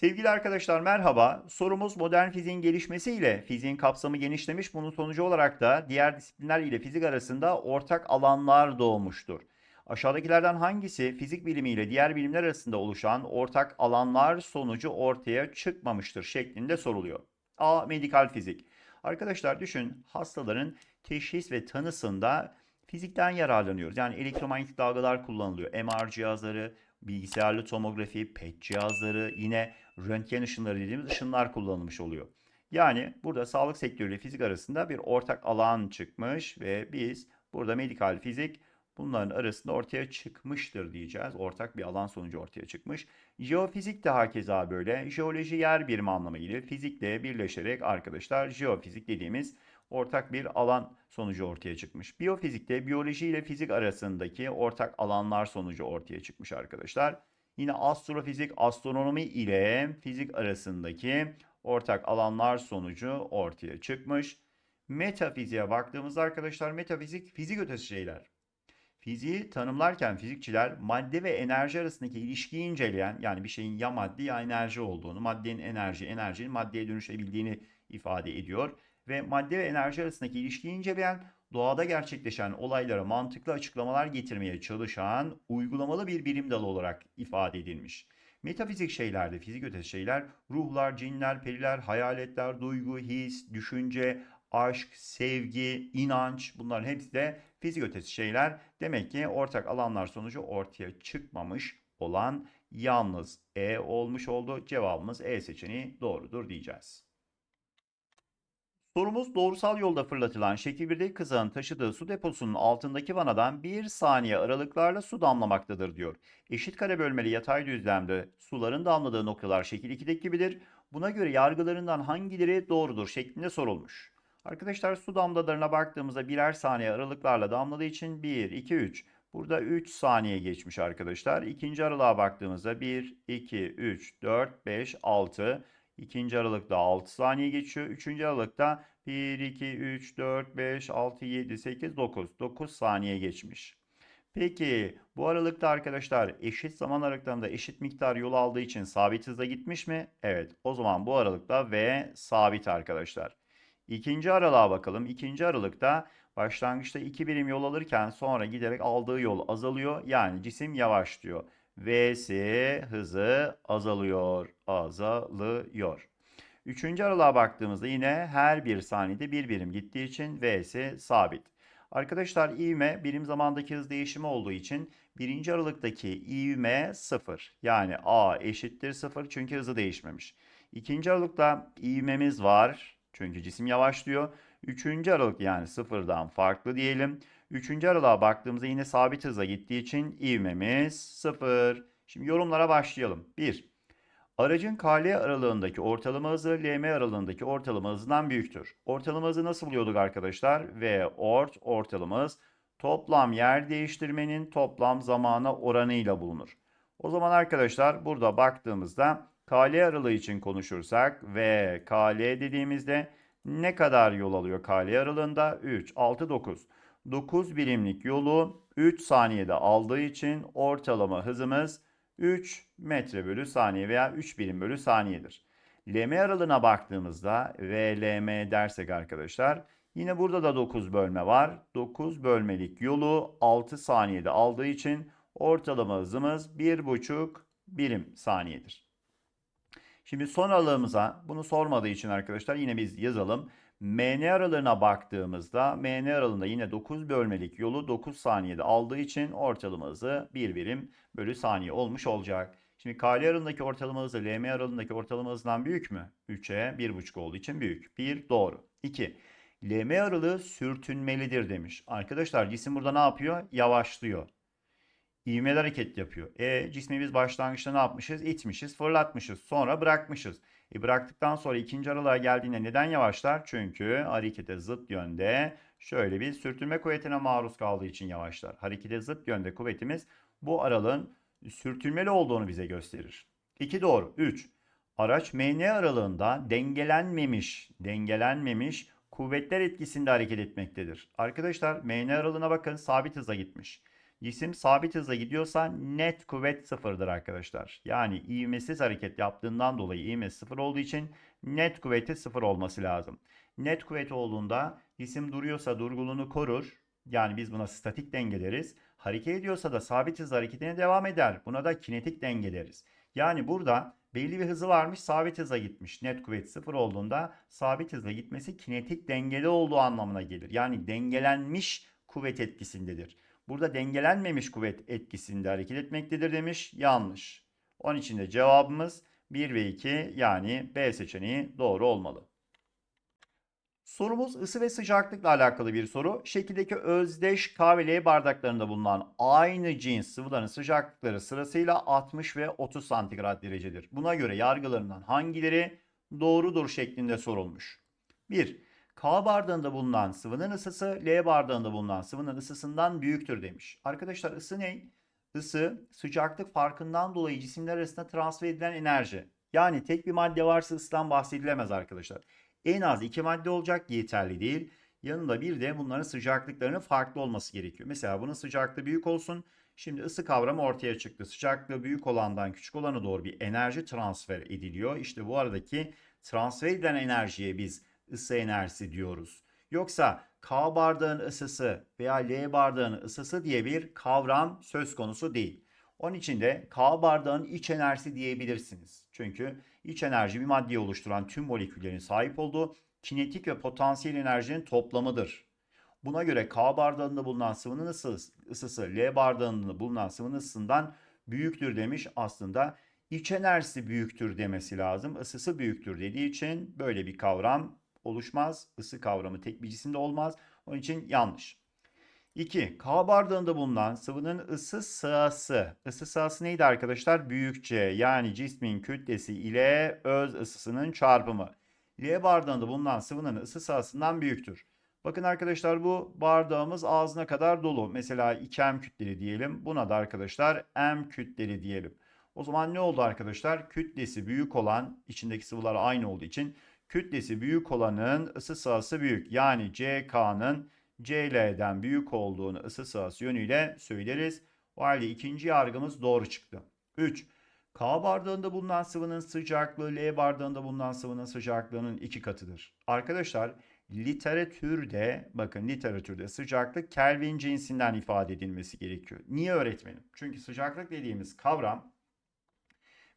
Sevgili arkadaşlar merhaba. Sorumuz modern fiziğin gelişmesiyle fiziğin kapsamı genişlemiş. Bunun sonucu olarak da diğer disiplinler ile fizik arasında ortak alanlar doğmuştur. Aşağıdakilerden hangisi fizik bilimi ile diğer bilimler arasında oluşan ortak alanlar sonucu ortaya çıkmamıştır şeklinde soruluyor. A. Medikal fizik. Arkadaşlar düşün hastaların teşhis ve tanısında fizikten yararlanıyoruz. Yani elektromanyetik dalgalar kullanılıyor. MR cihazları, bilgisayarlı tomografi, PET cihazları, yine röntgen ışınları dediğimiz ışınlar kullanılmış oluyor. Yani burada sağlık sektörü ile fizik arasında bir ortak alan çıkmış ve biz burada medikal fizik bunların arasında ortaya çıkmıştır diyeceğiz. Ortak bir alan sonucu ortaya çıkmış. Jeofizik de hakeza böyle. Jeoloji yer birimi anlamıyla fizikle birleşerek arkadaşlar jeofizik dediğimiz ortak bir alan sonucu ortaya çıkmış. Biyofizikte biyoloji ile fizik arasındaki ortak alanlar sonucu ortaya çıkmış arkadaşlar. Yine astrofizik, astronomi ile fizik arasındaki ortak alanlar sonucu ortaya çıkmış. Metafiziğe baktığımızda arkadaşlar metafizik fizik ötesi şeyler. Fiziği tanımlarken fizikçiler madde ve enerji arasındaki ilişkiyi inceleyen yani bir şeyin ya madde ya enerji olduğunu, maddenin enerji, enerjinin maddeye dönüşebildiğini ifade ediyor ve madde ve enerji arasındaki ilişkiyi inceleyen, doğada gerçekleşen olaylara mantıklı açıklamalar getirmeye çalışan uygulamalı bir bilim dalı olarak ifade edilmiş. Metafizik şeylerde, fizik ötesi şeyler, ruhlar, cinler, periler, hayaletler, duygu, his, düşünce, aşk, sevgi, inanç bunların hepsi de fizik ötesi şeyler. Demek ki ortak alanlar sonucu ortaya çıkmamış olan yalnız E olmuş oldu. Cevabımız E seçeneği doğrudur diyeceğiz. Sorumuz doğrusal yolda fırlatılan şekil 1'deki kızağın taşıdığı su deposunun altındaki vanadan 1 saniye aralıklarla su damlamaktadır diyor. Eşit kare bölmeli yatay düzlemde suların damladığı noktalar şekil 2'deki gibidir. Buna göre yargılarından hangileri doğrudur şeklinde sorulmuş. Arkadaşlar su damlalarına baktığımızda birer saniye aralıklarla damladığı için 1, 2, 3. Burada 3 saniye geçmiş arkadaşlar. İkinci aralığa baktığımızda 1, 2, 3, 4, 5, 6. İkinci aralıkta 6 saniye geçiyor. Üçüncü aralıkta 1, 2, 3, 4, 5, 6, 7, 8, 9. 9 saniye geçmiş. Peki bu aralıkta arkadaşlar eşit zaman aralıklarında eşit miktar yol aldığı için sabit hızla gitmiş mi? Evet. O zaman bu aralıkta V sabit arkadaşlar. İkinci aralığa bakalım. İkinci aralıkta başlangıçta 2 birim yol alırken sonra giderek aldığı yol azalıyor. Yani cisim yavaşlıyor. V'si hızı azalıyor. Azalıyor. Üçüncü aralığa baktığımızda yine her bir saniyede bir birim gittiği için V'si sabit. Arkadaşlar ivme birim zamandaki hız değişimi olduğu için birinci aralıktaki ivme 0. Yani A eşittir 0 çünkü hızı değişmemiş. İkinci aralıkta ivmemiz var. Çünkü cisim yavaşlıyor. Üçüncü aralık yani sıfırdan farklı diyelim. Üçüncü aralığa baktığımızda yine sabit hızla gittiği için ivmemiz sıfır. Şimdi yorumlara başlayalım. 1. Aracın KL aralığındaki ortalama hızı LM aralığındaki ortalama hızından büyüktür. Ortalama hızı nasıl buluyorduk arkadaşlar? V ort ortalama hız toplam yer değiştirmenin toplam zamana oranıyla bulunur. O zaman arkadaşlar burada baktığımızda KL aralığı için konuşursak ve KL dediğimizde ne kadar yol alıyor KL aralığında? 3, 6, 9. 9 birimlik yolu 3 saniyede aldığı için ortalama hızımız 3 metre bölü saniye veya 3 birim bölü saniyedir. LM aralığına baktığımızda VLM dersek arkadaşlar yine burada da 9 bölme var. 9 bölmelik yolu 6 saniyede aldığı için ortalama hızımız 1,5 birim saniyedir. Şimdi son aralığımıza bunu sormadığı için arkadaşlar yine biz yazalım. MN aralığına baktığımızda MN aralığında yine 9 bölmelik yolu 9 saniyede aldığı için ortalama hızı 1 birim bölü saniye olmuş olacak. Şimdi KL aralığındaki ortalama hızı LM aralığındaki ortalama hızından büyük mü? 3'e 1,5 olduğu için büyük. 1 doğru. 2. LM aralığı sürtünmelidir demiş. Arkadaşlar cisim burada ne yapıyor? Yavaşlıyor. İvmeli hareket yapıyor. E cismi biz başlangıçta ne yapmışız? İtmişiz, fırlatmışız. Sonra bırakmışız. E bıraktıktan sonra ikinci aralığa geldiğinde neden yavaşlar? Çünkü harekete zıt yönde şöyle bir sürtünme kuvvetine maruz kaldığı için yavaşlar. Harekete zıt yönde kuvvetimiz bu aralığın sürtünmeli olduğunu bize gösterir. 2 doğru. 3. Araç MN aralığında dengelenmemiş, dengelenmemiş kuvvetler etkisinde hareket etmektedir. Arkadaşlar MN aralığına bakın sabit hızla gitmiş. Cisim sabit hızla gidiyorsa net kuvvet sıfırdır arkadaşlar. Yani ivmesiz hareket yaptığından dolayı ivmesi sıfır olduğu için net kuvveti sıfır olması lazım. Net kuvvet olduğunda cisim duruyorsa durgunluğunu korur. Yani biz buna statik denge deriz. Hareket ediyorsa da sabit hızla hareketine devam eder. Buna da kinetik denge deriz. Yani burada belli bir hızı varmış sabit hıza gitmiş. Net kuvvet sıfır olduğunda sabit hızla gitmesi kinetik dengede olduğu anlamına gelir. Yani dengelenmiş kuvvet etkisindedir. Burada dengelenmemiş kuvvet etkisinde hareket etmektedir demiş. Yanlış. Onun için de cevabımız 1 ve 2 yani B seçeneği doğru olmalı. Sorumuz ısı ve sıcaklıkla alakalı bir soru. Şekildeki özdeş K ve L bardaklarında bulunan aynı cins sıvıların sıcaklıkları sırasıyla 60 ve 30 santigrat derecedir. Buna göre yargılarından hangileri doğrudur şeklinde sorulmuş. 1. K bardağında bulunan sıvının ısısı L bardağında bulunan sıvının ısısından büyüktür demiş. Arkadaşlar ısı ne? Isı sıcaklık farkından dolayı cisimler arasında transfer edilen enerji. Yani tek bir madde varsa ısıdan bahsedilemez arkadaşlar. En az iki madde olacak yeterli değil. Yanında bir de bunların sıcaklıklarının farklı olması gerekiyor. Mesela bunun sıcaklığı büyük olsun. Şimdi ısı kavramı ortaya çıktı. Sıcaklığı büyük olandan küçük olana doğru bir enerji transfer ediliyor. İşte bu aradaki transfer edilen enerjiye biz ısı enerjisi diyoruz. Yoksa K bardağın ısısı veya L bardağın ısısı diye bir kavram söz konusu değil. Onun için de K bardağın iç enerjisi diyebilirsiniz. Çünkü iç enerji bir maddeyi oluşturan tüm moleküllerin sahip olduğu kinetik ve potansiyel enerjinin toplamıdır. Buna göre K bardağında bulunan sıvının ısısı, L bardağında bulunan sıvının ısısından büyüktür demiş. Aslında iç enerjisi büyüktür demesi lazım. Isısı büyüktür dediği için böyle bir kavram oluşmaz. Isı kavramı tek bir cisimde olmaz. Onun için yanlış. 2. K bardağında bulunan sıvının ısı sahası. Isı sahası neydi arkadaşlar? Büyükçe yani cismin kütlesi ile öz ısısının çarpımı. L bardağında bulunan sıvının ısı sahasından büyüktür. Bakın arkadaşlar bu bardağımız ağzına kadar dolu. Mesela 2M kütleli diyelim. Buna da arkadaşlar M kütleli diyelim. O zaman ne oldu arkadaşlar? Kütlesi büyük olan içindeki sıvılar aynı olduğu için kütlesi büyük olanın ısı sahası büyük. Yani CK'nın CL'den büyük olduğunu ısı sahası yönüyle söyleriz. O halde ikinci yargımız doğru çıktı. 3. K bardağında bulunan sıvının sıcaklığı L bardağında bulunan sıvının sıcaklığının iki katıdır. Arkadaşlar literatürde bakın literatürde sıcaklık Kelvin cinsinden ifade edilmesi gerekiyor. Niye öğretmenim? Çünkü sıcaklık dediğimiz kavram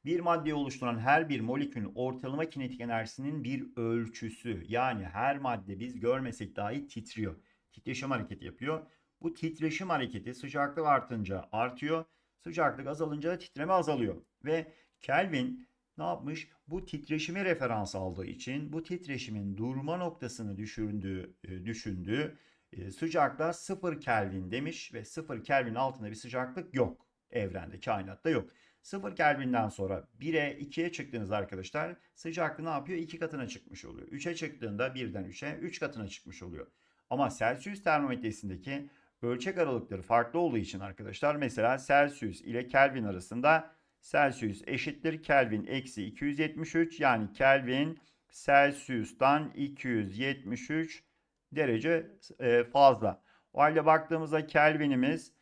bir maddeyi oluşturan her bir molekülün ortalama kinetik enerjisinin bir ölçüsü. Yani her madde biz görmesek dahi titriyor. Titreşim hareketi yapıyor. Bu titreşim hareketi sıcaklık artınca artıyor. Sıcaklık azalınca da titreme azalıyor. Ve Kelvin ne yapmış? Bu titreşimi referans aldığı için bu titreşimin durma noktasını düşündüğü, e, düşündüğü e, sıcaklığa 0 Kelvin demiş ve 0 Kelvin altında bir sıcaklık yok. Evrende, kainatta yok. 0 Kelvin'den sonra 1'e 2'ye çıktığınızda arkadaşlar sıcaklık ne yapıyor? 2 katına çıkmış oluyor. 3'e çıktığında 1'den 3'e 3 katına çıkmış oluyor. Ama Celsius termometresindeki ölçek aralıkları farklı olduğu için arkadaşlar mesela Celsius ile Kelvin arasında Celsius eşittir Kelvin eksi 273 yani Kelvin Celsius'tan 273 derece e, fazla. O halde baktığımızda Kelvin'imiz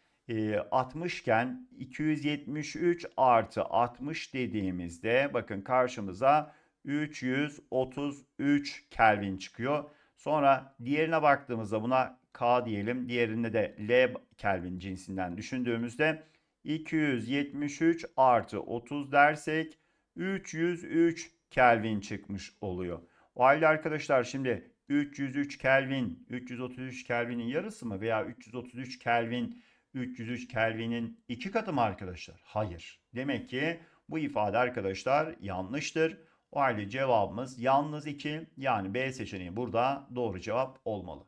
60 iken 273 artı 60 dediğimizde bakın karşımıza 333 Kelvin çıkıyor. Sonra diğerine baktığımızda buna K diyelim. Diğerinde de L Kelvin cinsinden düşündüğümüzde 273 artı 30 dersek 303 Kelvin çıkmış oluyor. O halde arkadaşlar şimdi 303 Kelvin, 333 Kelvin'in yarısı mı veya 333 Kelvin 303 Kelvin'in iki katı mı arkadaşlar? Hayır. Demek ki bu ifade arkadaşlar yanlıştır. O halde cevabımız yalnız 2 yani B seçeneği burada doğru cevap olmalı.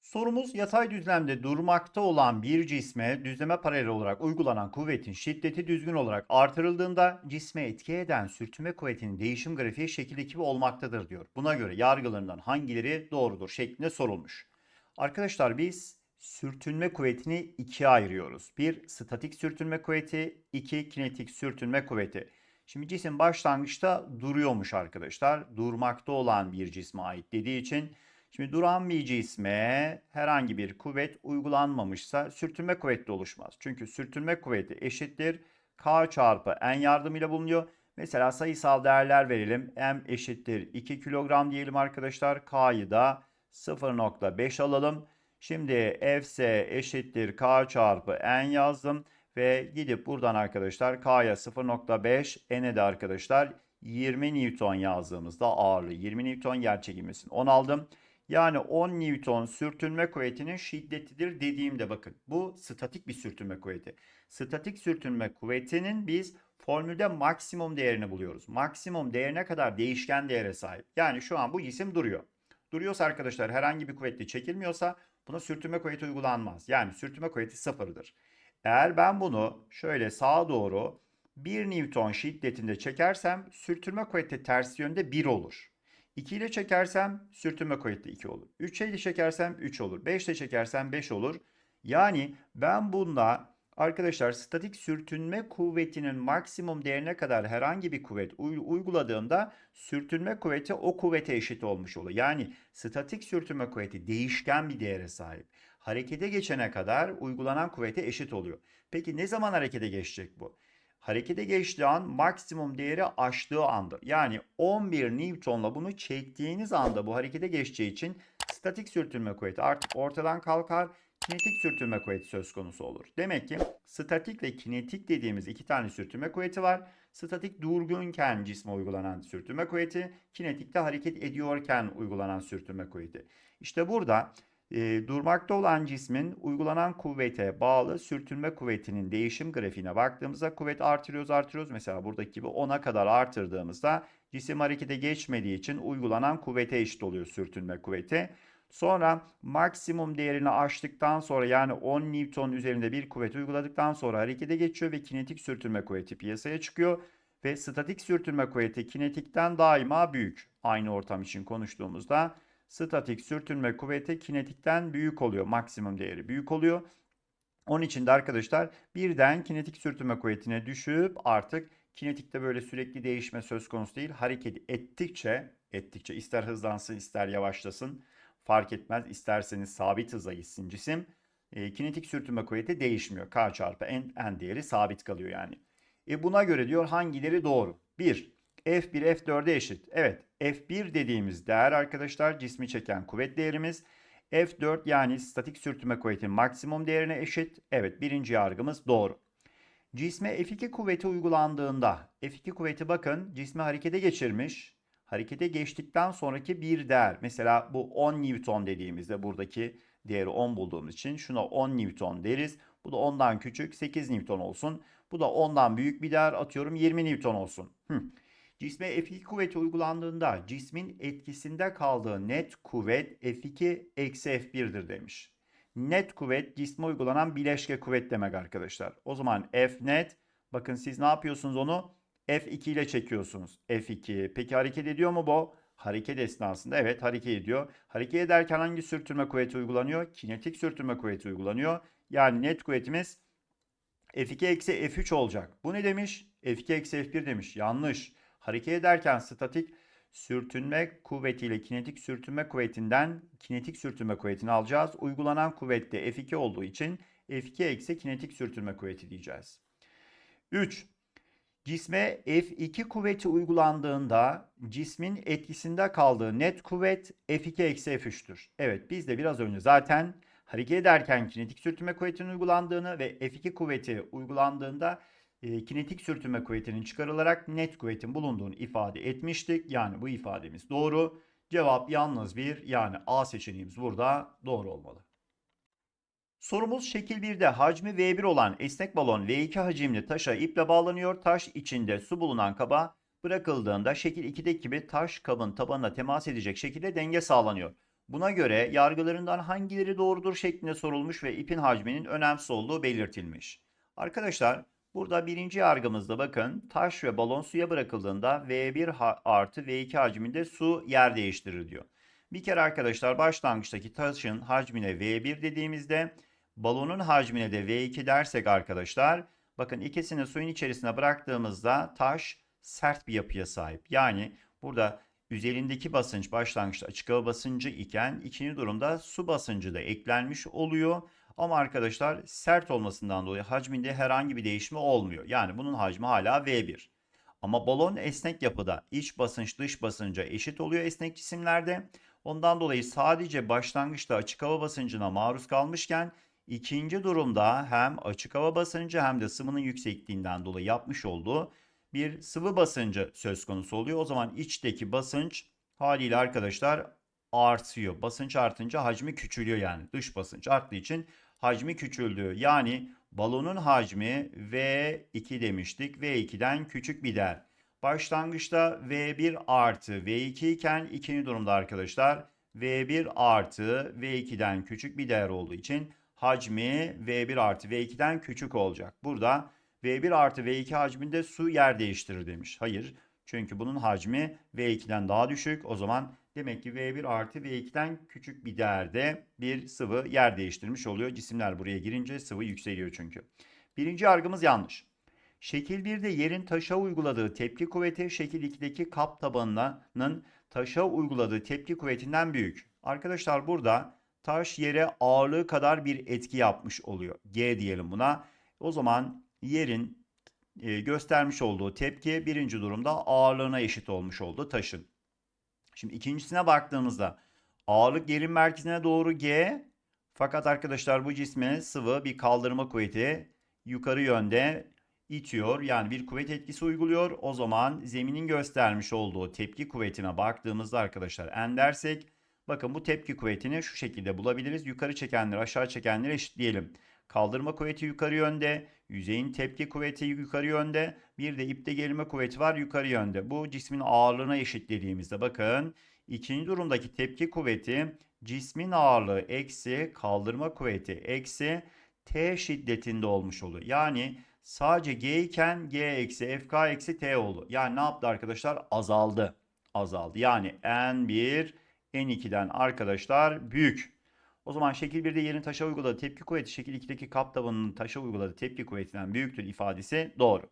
Sorumuz yatay düzlemde durmakta olan bir cisme düzleme paralel olarak uygulanan kuvvetin şiddeti düzgün olarak artırıldığında cisme etki eden sürtünme kuvvetinin değişim grafiği şekildeki gibi olmaktadır diyor. Buna göre yargılarından hangileri doğrudur şeklinde sorulmuş. Arkadaşlar biz sürtünme kuvvetini ikiye ayırıyoruz. Bir statik sürtünme kuvveti, iki kinetik sürtünme kuvveti. Şimdi cisim başlangıçta duruyormuş arkadaşlar. Durmakta olan bir cisme ait dediği için Şimdi duran bir cisme herhangi bir kuvvet uygulanmamışsa sürtünme kuvveti de oluşmaz. Çünkü sürtünme kuvveti eşittir K çarpı N yardımıyla bulunuyor. Mesela sayısal değerler verelim. M eşittir 2 kilogram diyelim arkadaşlar. K'yı da 0.5 alalım. Şimdi Fs eşittir K çarpı N yazdım. Ve gidip buradan arkadaşlar K'ya 0.5 N'e de arkadaşlar 20 Newton yazdığımızda ağırlığı 20 Newton yer çekilmesini 10 aldım. Yani 10 Newton sürtünme kuvvetinin şiddetidir dediğimde bakın bu statik bir sürtünme kuvveti. Statik sürtünme kuvvetinin biz formülde maksimum değerini buluyoruz. Maksimum değerine kadar değişken değere sahip. Yani şu an bu cisim duruyor. Duruyorsa arkadaşlar herhangi bir kuvvetle çekilmiyorsa buna sürtünme kuvveti uygulanmaz. Yani sürtünme kuvveti sıfırdır. Eğer ben bunu şöyle sağa doğru 1 Newton şiddetinde çekersem sürtünme kuvveti ters yönde 1 olur. 2 ile çekersem sürtünme kuvveti 2 olur. 3 ile çekersem 3 olur. 5 ile çekersem 5 olur. Yani ben bunda arkadaşlar statik sürtünme kuvvetinin maksimum değerine kadar herhangi bir kuvvet uyguladığımda sürtünme kuvveti o kuvvete eşit olmuş oluyor. Yani statik sürtünme kuvveti değişken bir değere sahip. Harekete geçene kadar uygulanan kuvvete eşit oluyor. Peki ne zaman harekete geçecek bu? harekete geçtiği an maksimum değeri aştığı anda. Yani 11 Newton'la bunu çektiğiniz anda bu harekete geçeceği için statik sürtünme kuvveti artık ortadan kalkar. Kinetik sürtünme kuvveti söz konusu olur. Demek ki statik ve kinetik dediğimiz iki tane sürtünme kuvveti var. Statik durgunken cisme uygulanan sürtünme kuvveti, kinetikte hareket ediyorken uygulanan sürtünme kuvveti. İşte burada e, durmakta olan cismin uygulanan kuvvete bağlı sürtünme kuvvetinin değişim grafiğine baktığımızda kuvvet artırıyoruz artırıyoruz. Mesela buradaki gibi 10'a kadar artırdığımızda cisim harekete geçmediği için uygulanan kuvvete eşit oluyor sürtünme kuvveti. Sonra maksimum değerini aştıktan sonra yani 10 Newton üzerinde bir kuvvet uyguladıktan sonra harekete geçiyor ve kinetik sürtünme kuvveti piyasaya çıkıyor. Ve statik sürtünme kuvveti kinetikten daima büyük. Aynı ortam için konuştuğumuzda statik sürtünme kuvveti kinetikten büyük oluyor. Maksimum değeri büyük oluyor. Onun için de arkadaşlar birden kinetik sürtünme kuvvetine düşüp artık kinetikte böyle sürekli değişme söz konusu değil. Hareket ettikçe ettikçe ister hızlansın ister yavaşlasın fark etmez. İsterseniz sabit hıza gitsin cisim. E, kinetik sürtünme kuvveti değişmiyor. K çarpı n, n değeri sabit kalıyor yani. E buna göre diyor hangileri doğru? 1. F1 F4'e eşit. Evet F1 dediğimiz değer arkadaşlar cismi çeken kuvvet değerimiz. F4 yani statik sürtünme kuvvetinin maksimum değerine eşit. Evet birinci yargımız doğru. Cisme F2 kuvveti uygulandığında F2 kuvveti bakın cismi harekete geçirmiş. Harekete geçtikten sonraki bir değer. Mesela bu 10 Newton dediğimizde buradaki değeri 10 bulduğumuz için şuna 10 Newton deriz. Bu da 10'dan küçük 8 Newton olsun. Bu da 10'dan büyük bir değer atıyorum 20 Newton olsun. Hı. Cisme F2 kuvveti uygulandığında cismin etkisinde kaldığı net kuvvet F2 eksi F1'dir demiş. Net kuvvet cisme uygulanan bileşke kuvvet demek arkadaşlar. O zaman F net bakın siz ne yapıyorsunuz onu? F2 ile çekiyorsunuz. F2. Peki hareket ediyor mu bu? Hareket esnasında evet hareket ediyor. Hareket ederken hangi sürtünme kuvveti uygulanıyor? Kinetik sürtünme kuvveti uygulanıyor. Yani net kuvvetimiz F2 eksi F3 olacak. Bu ne demiş? F2 eksi F1 demiş. Yanlış. Hareket ederken statik sürtünme kuvvetiyle kinetik sürtünme kuvvetinden kinetik sürtünme kuvvetini alacağız. Uygulanan kuvvet de F2 olduğu için F2 eksi kinetik sürtünme kuvveti diyeceğiz. 3. Cisme F2 kuvveti uygulandığında cismin etkisinde kaldığı net kuvvet F2 eksi F3'tür. Evet biz de biraz önce zaten hareket ederken kinetik sürtünme kuvvetinin uygulandığını ve F2 kuvveti uygulandığında e, kinetik sürtünme kuvvetinin çıkarılarak net kuvvetin bulunduğunu ifade etmiştik. Yani bu ifademiz doğru. Cevap yalnız bir yani A seçeneğimiz burada doğru olmalı. Sorumuz şekil 1'de hacmi V1 olan esnek balon V2 hacimli taşa iple bağlanıyor. Taş içinde su bulunan kaba bırakıldığında şekil 2'deki gibi taş kabın tabanına temas edecek şekilde denge sağlanıyor. Buna göre yargılarından hangileri doğrudur şeklinde sorulmuş ve ipin hacminin önemsiz olduğu belirtilmiş. Arkadaşlar burada birinci yargımızda bakın taş ve balon suya bırakıldığında V1 artı V2 hacminde su yer değiştirir diyor. Bir kere arkadaşlar başlangıçtaki taşın hacmine V1 dediğimizde balonun hacmine de V2 dersek arkadaşlar bakın ikisini suyun içerisine bıraktığımızda taş sert bir yapıya sahip. Yani burada üzerindeki basınç başlangıçta açık hava basıncı iken ikinci durumda su basıncı da eklenmiş oluyor. Ama arkadaşlar sert olmasından dolayı hacminde herhangi bir değişme olmuyor. Yani bunun hacmi hala V1. Ama balon esnek yapıda iç basınç dış basınca eşit oluyor esnek cisimlerde. Ondan dolayı sadece başlangıçta açık hava basıncına maruz kalmışken ikinci durumda hem açık hava basıncı hem de sıvının yüksekliğinden dolayı yapmış olduğu bir sıvı basıncı söz konusu oluyor. O zaman içteki basınç haliyle arkadaşlar artıyor. Basınç artınca hacmi küçülüyor yani. Dış basınç arttığı için hacmi küçüldü. Yani balonun hacmi V2 demiştik. V2'den küçük bir değer. Başlangıçta V1 artı V2 iken ikinci durumda arkadaşlar V1 artı V2'den küçük bir değer olduğu için hacmi V1 artı V2'den küçük olacak. Burada V1 artı V2 hacminde su yer değiştirir demiş. Hayır. Çünkü bunun hacmi V2'den daha düşük. O zaman demek ki V1 artı V2'den küçük bir değerde bir sıvı yer değiştirmiş oluyor. Cisimler buraya girince sıvı yükseliyor çünkü. Birinci yargımız yanlış. Şekil 1'de yerin taşa uyguladığı tepki kuvveti şekil 2'deki kap tabanının taşa uyguladığı tepki kuvvetinden büyük. Arkadaşlar burada taş yere ağırlığı kadar bir etki yapmış oluyor. G diyelim buna. O zaman yerin e, göstermiş olduğu tepki birinci durumda ağırlığına eşit olmuş oldu taşın. Şimdi ikincisine baktığımızda ağırlık yerin merkezine doğru G fakat arkadaşlar bu cisme sıvı bir kaldırma kuvveti yukarı yönde itiyor. Yani bir kuvvet etkisi uyguluyor. O zaman zeminin göstermiş olduğu tepki kuvvetine baktığımızda arkadaşlar n dersek bakın bu tepki kuvvetini şu şekilde bulabiliriz. Yukarı çekenleri aşağı çekenleri eşitleyelim. Kaldırma kuvveti yukarı yönde, yüzeyin tepki kuvveti yukarı yönde, bir de ipte gerilme kuvveti var yukarı yönde. Bu cismin ağırlığına eşitlediğimizde bakın ikinci durumdaki tepki kuvveti cismin ağırlığı eksi kaldırma kuvveti eksi t şiddetinde olmuş oluyor. Yani sadece g iken g eksi fk eksi t oldu. Yani ne yaptı arkadaşlar? Azaldı. Azaldı. Yani n1 n2'den arkadaşlar büyük. O zaman şekil 1'de yerin taşa uyguladığı tepki kuvveti şekil 2'deki kap tabanının taşa uyguladığı tepki kuvvetinden büyüktür ifadesi doğru.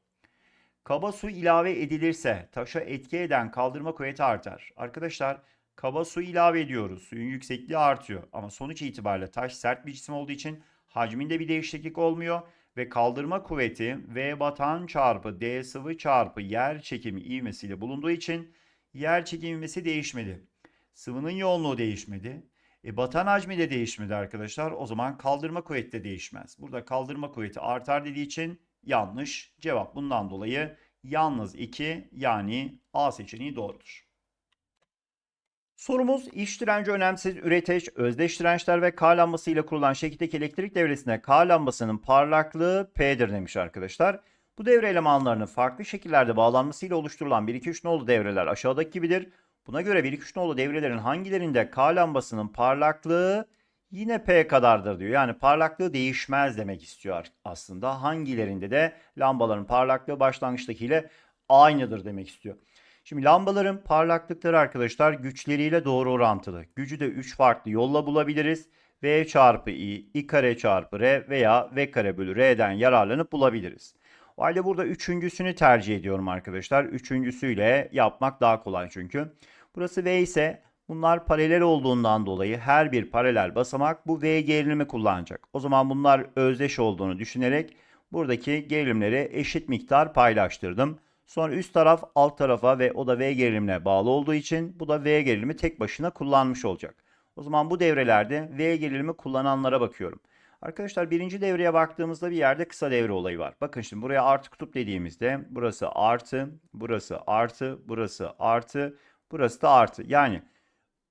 Kaba su ilave edilirse taşa etki eden kaldırma kuvveti artar. Arkadaşlar kaba su ilave ediyoruz. Suyun yüksekliği artıyor. Ama sonuç itibariyle taş sert bir cisim olduğu için hacminde bir değişiklik olmuyor. Ve kaldırma kuvveti V batan çarpı D sıvı çarpı yer çekimi ivmesiyle bulunduğu için yer çekimi ivmesi değişmedi. Sıvının yoğunluğu değişmedi. E, batan hacmi de değişmedi arkadaşlar. O zaman kaldırma kuvveti de değişmez. Burada kaldırma kuvveti artar dediği için yanlış. Cevap bundan dolayı yalnız 2 yani A seçeneği doğrudur. Sorumuz iç direnci önemsiz üreteç, özdeş dirençler ve K lambası ile kurulan şekildeki elektrik devresinde K lambasının parlaklığı P'dir demiş arkadaşlar. Bu devre elemanlarının farklı şekillerde bağlanmasıyla oluşturulan 1-2-3 nolu devreler aşağıdaki gibidir. Buna göre 1-2-3 nolu devrelerin hangilerinde K lambasının parlaklığı yine P kadardır diyor. Yani parlaklığı değişmez demek istiyor aslında. Hangilerinde de lambaların parlaklığı başlangıçtakiyle aynıdır demek istiyor. Şimdi lambaların parlaklıkları arkadaşlar güçleriyle doğru orantılı. Gücü de 3 farklı yolla bulabiliriz. V çarpı I, I kare çarpı R veya V kare bölü R'den yararlanıp bulabiliriz. O halde burada üçüncüsünü tercih ediyorum arkadaşlar. Üçüncüsüyle yapmak daha kolay çünkü. Burası V ise bunlar paralel olduğundan dolayı her bir paralel basamak bu V gerilimi kullanacak. O zaman bunlar özdeş olduğunu düşünerek buradaki gerilimleri eşit miktar paylaştırdım. Sonra üst taraf alt tarafa ve o da V gerilimine bağlı olduğu için bu da V gerilimi tek başına kullanmış olacak. O zaman bu devrelerde V gerilimi kullananlara bakıyorum. Arkadaşlar birinci devreye baktığımızda bir yerde kısa devre olayı var. Bakın şimdi buraya artı kutup dediğimizde burası artı, burası artı, burası artı, burası da artı. Yani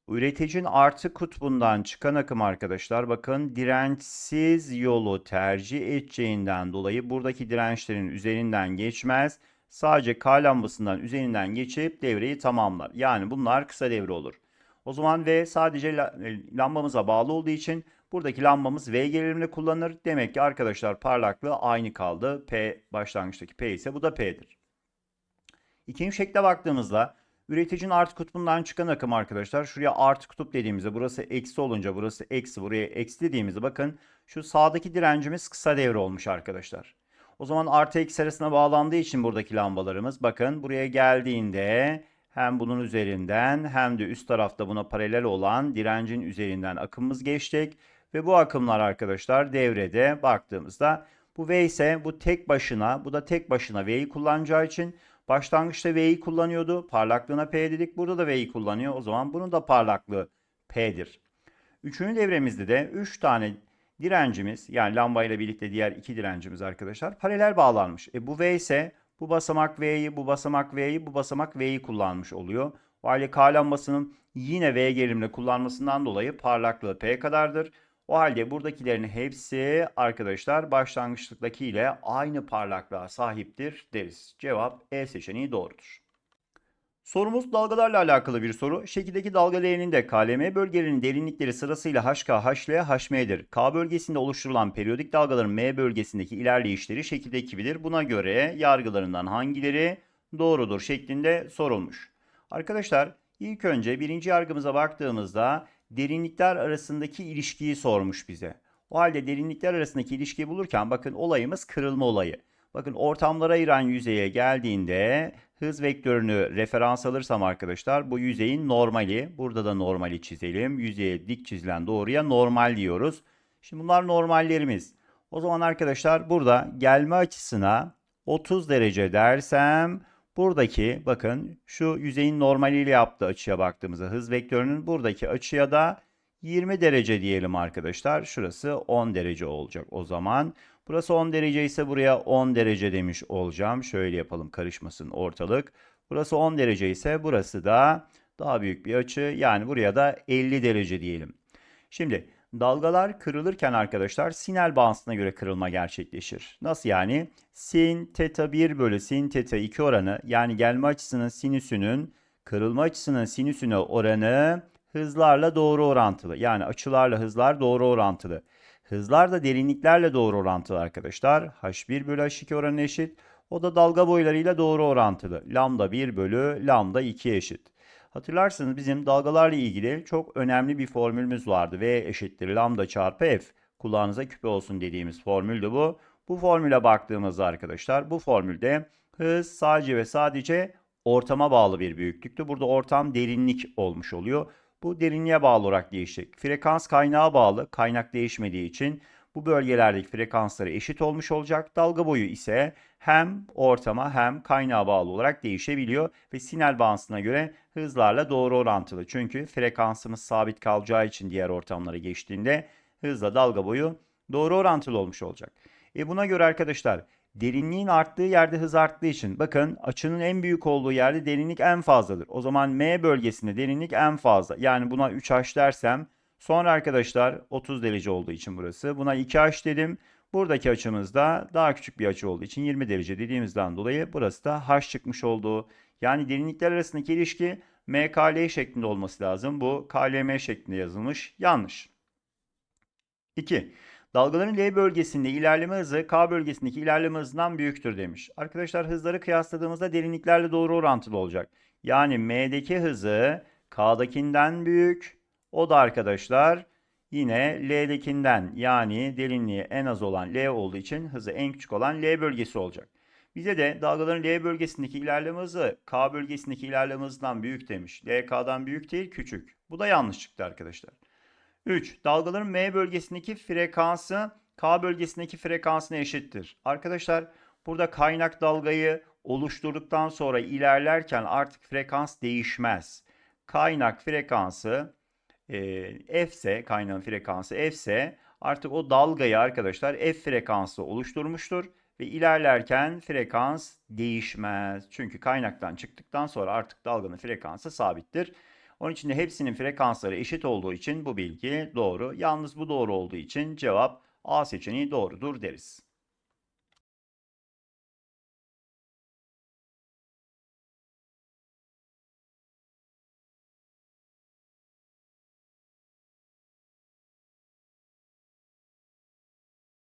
üreticinin artı kutbundan çıkan akım arkadaşlar bakın dirençsiz yolu tercih edeceğinden dolayı buradaki dirençlerin üzerinden geçmez. Sadece K lambasından üzerinden geçip devreyi tamamlar. Yani bunlar kısa devre olur. O zaman V sadece lambamıza bağlı olduğu için buradaki lambamız V gerilimini kullanır. Demek ki arkadaşlar parlaklığı aynı kaldı. P başlangıçtaki P ise bu da P'dir. İkinci şekle baktığımızda üreticinin artı kutbundan çıkan akım arkadaşlar. Şuraya artı kutup dediğimizde burası eksi olunca burası eksi buraya eksi dediğimizde bakın şu sağdaki direncimiz kısa devre olmuş arkadaşlar. O zaman artı eksi arasına bağlandığı için buradaki lambalarımız bakın buraya geldiğinde hem bunun üzerinden hem de üst tarafta buna paralel olan direncin üzerinden akımımız geçecek. Ve bu akımlar arkadaşlar devrede baktığımızda bu V ise bu tek başına bu da tek başına V'yi kullanacağı için başlangıçta V'yi kullanıyordu. Parlaklığına P dedik. Burada da V'yi kullanıyor. O zaman bunun da parlaklığı P'dir. Üçüncü devremizde de 3 tane direncimiz yani lamba ile birlikte diğer iki direncimiz arkadaşlar paralel bağlanmış. E bu V ise bu basamak V'yi, bu basamak V'yi, bu basamak V'yi kullanmış oluyor. O halde K lambasının yine V gerilimle kullanmasından dolayı parlaklığı P kadardır. O halde buradakilerin hepsi arkadaşlar başlangıçlıktaki ile aynı parlaklığa sahiptir deriz. Cevap E seçeneği doğrudur. Sorumuz dalgalarla alakalı bir soru. Şekildeki dalga leğeninde KLM bölgelerinin derinlikleri sırasıyla HK, HL, HM'dir. K bölgesinde oluşturulan periyodik dalgaların M bölgesindeki ilerleyişleri şekildeki gibidir. Buna göre yargılarından hangileri doğrudur şeklinde sorulmuş. Arkadaşlar ilk önce birinci yargımıza baktığımızda derinlikler arasındaki ilişkiyi sormuş bize. O halde derinlikler arasındaki ilişkiyi bulurken bakın olayımız kırılma olayı. Bakın ortamlara ayıran yüzeye geldiğinde hız vektörünü referans alırsam arkadaşlar bu yüzeyin normali. Burada da normali çizelim. Yüzeye dik çizilen doğruya normal diyoruz. Şimdi bunlar normallerimiz. O zaman arkadaşlar burada gelme açısına 30 derece dersem buradaki bakın şu yüzeyin normaliyle yaptığı açıya baktığımızda hız vektörünün buradaki açıya da 20 derece diyelim arkadaşlar. Şurası 10 derece olacak o zaman. Burası 10 derece ise buraya 10 derece demiş olacağım. Şöyle yapalım karışmasın ortalık. Burası 10 derece ise burası da daha büyük bir açı. Yani buraya da 50 derece diyelim. Şimdi dalgalar kırılırken arkadaşlar sinel bağıntısına göre kırılma gerçekleşir. Nasıl yani? Sin teta 1 bölü sin teta 2 oranı yani gelme açısının sinüsünün kırılma açısının sinüsüne oranı hızlarla doğru orantılı. Yani açılarla hızlar doğru orantılı. Hızlar da derinliklerle doğru orantılı arkadaşlar. H1 bölü H2 oranı eşit. O da dalga boylarıyla doğru orantılı. Lambda 1 bölü lambda 2 eşit. Hatırlarsanız bizim dalgalarla ilgili çok önemli bir formülümüz vardı. V eşittir lambda çarpı F. Kulağınıza küpe olsun dediğimiz formüldü bu. Bu formüle baktığımızda arkadaşlar bu formülde hız sadece ve sadece ortama bağlı bir büyüklüktü. Burada ortam derinlik olmuş oluyor. Bu derinliğe bağlı olarak değişecek. Frekans kaynağa bağlı. Kaynak değişmediği için bu bölgelerdeki frekansları eşit olmuş olacak. Dalga boyu ise hem ortama hem kaynağa bağlı olarak değişebiliyor ve sinel bağıntısına göre hızlarla doğru orantılı. Çünkü frekansımız sabit kalacağı için diğer ortamlara geçtiğinde hızla dalga boyu doğru orantılı olmuş olacak. E buna göre arkadaşlar derinliğin arttığı yerde hız arttığı için bakın açının en büyük olduğu yerde derinlik en fazladır. O zaman M bölgesinde derinlik en fazla. Yani buna 3H dersem sonra arkadaşlar 30 derece olduğu için burası. Buna 2H dedim. Buradaki açımız da daha küçük bir açı olduğu için 20 derece dediğimizden dolayı burası da H çıkmış oldu. Yani derinlikler arasındaki ilişki MKL şeklinde olması lazım. Bu KLM şeklinde yazılmış. Yanlış. 2. Dalgaların L bölgesinde ilerleme hızı K bölgesindeki ilerleme hızından büyüktür demiş. Arkadaşlar hızları kıyasladığımızda derinliklerle doğru orantılı olacak. Yani M'deki hızı K'dakinden büyük. O da arkadaşlar yine L'dekinden yani derinliği en az olan L olduğu için hızı en küçük olan L bölgesi olacak. Bize de dalgaların L bölgesindeki ilerleme hızı K bölgesindeki ilerleme hızından büyük demiş. L K'dan büyük değil küçük. Bu da yanlış çıktı arkadaşlar. 3. Dalgaların M bölgesindeki frekansı K bölgesindeki frekansına eşittir. Arkadaşlar burada kaynak dalgayı oluşturduktan sonra ilerlerken artık frekans değişmez. Kaynak frekansı e, F ise kaynağın frekansı F ise artık o dalgayı arkadaşlar F frekansı oluşturmuştur ve ilerlerken frekans değişmez. Çünkü kaynaktan çıktıktan sonra artık dalganın frekansı sabittir. Onun için de hepsinin frekansları eşit olduğu için bu bilgi doğru. Yalnız bu doğru olduğu için cevap A seçeneği doğrudur deriz.